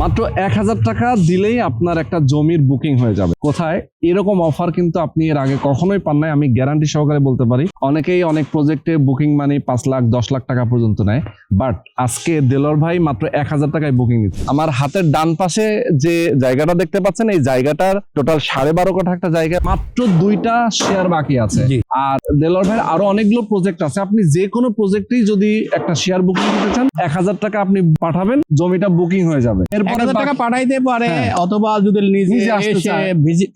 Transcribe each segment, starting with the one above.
মাত্র এক হাজার টাকা দিলেই আপনার একটা জমির বুকিং হয়ে যাবে। কোথায়? এরকম অফার কিন্তু আপনি এর আগে কখনোই পান নাই, আমি গ্যারান্টি সহকারে বলতে পারি। অনেকেই অনেক প্রজেক্টে বুকিং মানি পাঁচ লাখ, দশ লাখ টাকা পর্যন্ত নেয়। বাট আজকে দেলোর ভাই মাত্র এক হাজার টাকায় বুকিং নিচ্ছে। আমার হাতের ডান পাশে যে জায়গাটা দেখতে পাচ্ছেন, এই জায়গাটার টোটাল সাড়ে বারো কাঠা একটা জায়গা। মাত্র দুইটা শেয়ার বাকি আছে। আর দেলোর ভাইয়ের আরও অনেকগুলো প্রজেক্ট আছে। আপনি যে কোনো প্রজেক্টেই যদি একটা শেয়ার বুকিং করতে চান এক হাজার টাকা আপনি পাঠাবেন জমিটা বুকিং হয়ে যাবে। এরপরে টাকা পাঠাইতে পারে হ্যাঁ। অথবা যদি নিজে এসে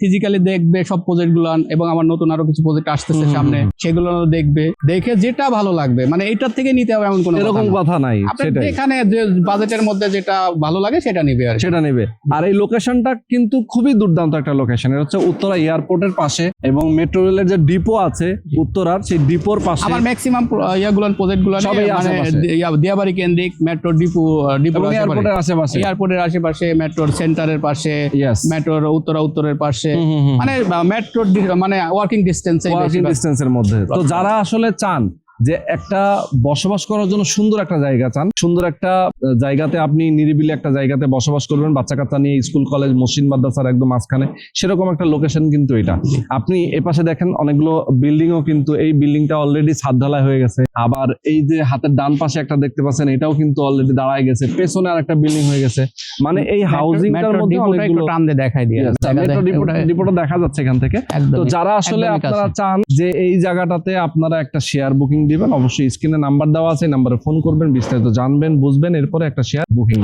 ফিজিক্যালি দেখবে সব প্রজেক্টগুলো এবং আমার নতুন আরও কিছু প্রজেক্ট আসতেছে সামনে সেগুলো দেখবে। দেখে যেটা ভালো লাগবে মানে এটার থেকে নিতে হবে এমন কোনো এরকম কথা নাই সেটাই। যে বাজেটের মধ্যে যেটা ভালো লাগে সেটা নিবে আর সেটা নেবে। আর এই লোকেশনটা কিন্তু খুবই দুর্দান্ত একটা লোকেশন এটা হচ্ছে উত্তরা এয়ারপোর্টের পাশে এবং মেট্রো রেলের যে ডিপো আছে উত্তরার সেই ডিপোর পাশে। আমার ম্যাক্সিমাম ইয়াগুলো প্রজেক্টগুলো সবই মানে। দিয়াবাড়ি কেন্দ্রিক মেট্রো ডিপো ডিপো এয়ারপোর্টের আশেপাশে। এয়ারপোর্টের আশেপাশে। মেট্রোর সেন্টারের পাশে মেট্রোর উত্তরা উত্তরের পাশে। মানে মেট্রো মানে ওয়ার্কিং ডিস্টেন্সে ওয়ার্কিং ডিস্টেন্সের মধ্যে। তো যারা আসলে চান যে একটা বসবাস করার জন্য সুন্দর একটা জায়গা চান। সুন্দর একটা জায়গাতে আপনি নিরিবিলি একটা জায়গাতে বসবাস করবেন বাচ্চা কাচ্চা নিয়ে স্কুল কলেজ মসজিদ মাদ্রাসার একদম মাঝখানে। সেরকম একটা লোকেশন কিন্তু এটা। আপনি এপাশে দেখেন অনেকগুলো বিল্ডিং ও কিন্তু এই বিল্ডিংটা অলরেডি ছাদ ঢালাই হয়ে গেছে। আবার এই যে হাতের ডান পাশে একটা দেখতে পাচ্ছেন এটাও কিন্তু অলরেডি দাঁড়ায় গেছে। পেছনে আর একটা বিল্ডিং হয়ে গেছে। মানে এই হাউজিংটার মধ্যে অনেকগুলো দিয়ে ডিপোটা দেখা যাচ্ছে এখান থেকে। তো যারা আসলে আপনারা চান যে এই জায়গাটাতে আপনারা একটা শেয়ার বুকিং দিবেন, অবশ্যই স্ক্রিনে নাম্বার দেওয়া আছে নাম্বারে ফোন করবেন, বিস্তারিত জানবেন, বুঝবেন, এরপরে একটা শেয়ার বুকিং